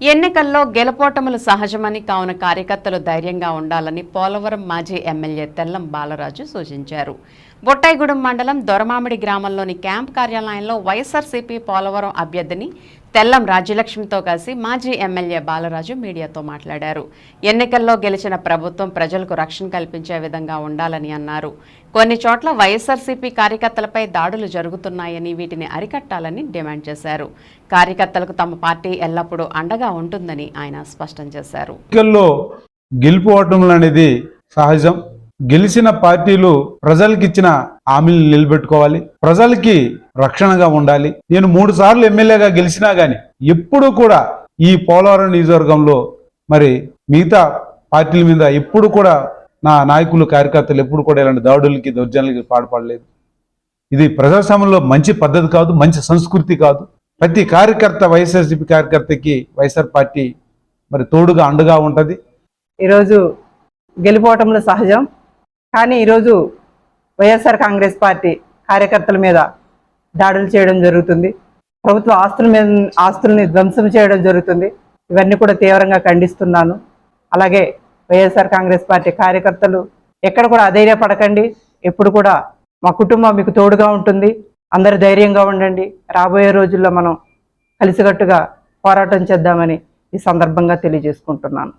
ఎన్నికల్లో గెలపోటములు సహజమని కావున కార్యకర్తలు ధైర్యంగా ఉండాలని పోలవరం మాజీ ఎమ్మెల్యే తెల్లం బాలరాజు సూచించారు. బొట్టాయిగూడెం మండలం దొరమామిడి గ్రామంలోని క్యాంప్ కార్యాలయంలో వైఎస్ఆర్సీపీ పోలవరం అభ్యర్థిని తెల్లం రాజ్యలక్ష్మితో కలిసి మాజీ ఎమ్మెల్యే బాలరాజు మీడియాతో మాట్లాడారు. ఎన్నికల్లో గెలిచిన ప్రభుత్వం ప్రజలకు రక్షణ కల్పించే విధంగా ఉండాలని అన్నారు. కొన్ని చోట్ల వైఎస్ఆర్సీపీ కార్యకర్తలపై దాడులు జరుగుతున్నాయని వీటిని అరికట్టాలని డిమాండ్ చేశారు. కార్యకర్తలకు తమ పార్టీ ఎల్లప్పుడూ అండగా ఉంటుందని ఆయన స్పష్టం చేశారు. ఎన్నికల్లో గెలుపు అనేది సహజం. గెలిచిన పార్టీలు ప్రజలకు ఇచ్చిన హామీలు నిలబెట్టుకోవాలి. ప్రజలకి రక్షణగా ఉండాలి. నేను మూడు సార్లు ఎమ్మెల్యేగా గెలిచినా గాని ఎప్పుడు కూడా ఈ పోలవరం నియోజకవర్గంలో మరి మిగతా పార్టీల మీద ఎప్పుడు కూడా నా నాయకులు కార్యకర్తలు ఎప్పుడు కూడా ఇలాంటి దాడులకి దౌర్జన్యాలకి పాల్పడలేదు. ఇది ప్రజాస్వామ్యంలో మంచి పద్ధతి కాదు మంచి సంస్కృతి కాదు. ప్రతి కార్యకర్త వైఎస్ఆర్సీపీ కార్యకర్తకి వైఎస్ఆర్ పార్టీ మరి తోడుగా అండగా ఉంటుంది. ఈరోజు గెలిపోవటంలో సహజం. కానీ ఈరోజు వైఎస్ఆర్ కాంగ్రెస్ పార్టీ కార్యకర్తల మీద దాడులు చేయడం జరుగుతుంది. ప్రభుత్వ ఆస్తుల మీద ఆస్తుల్ని ధ్వంసం చేయడం జరుగుతుంది. ఇవన్నీ కూడా తీవ్రంగా ఖండిస్తున్నాను. అలాగే వైఎస్ఆర్ కాంగ్రెస్ పార్టీ కార్యకర్తలు ఎక్కడ కూడా అధైర్యపడకండి. ఎప్పుడు కూడా మా కుటుంబం మీకు తోడుగా ఉంటుంది. అందరు ధైర్యంగా ఉండండి. రాబోయే రోజుల్లో మనం కలిసికట్టుగా పోరాటం చేద్దామని ఈ సందర్భంగా తెలియజేసుకుంటున్నాను.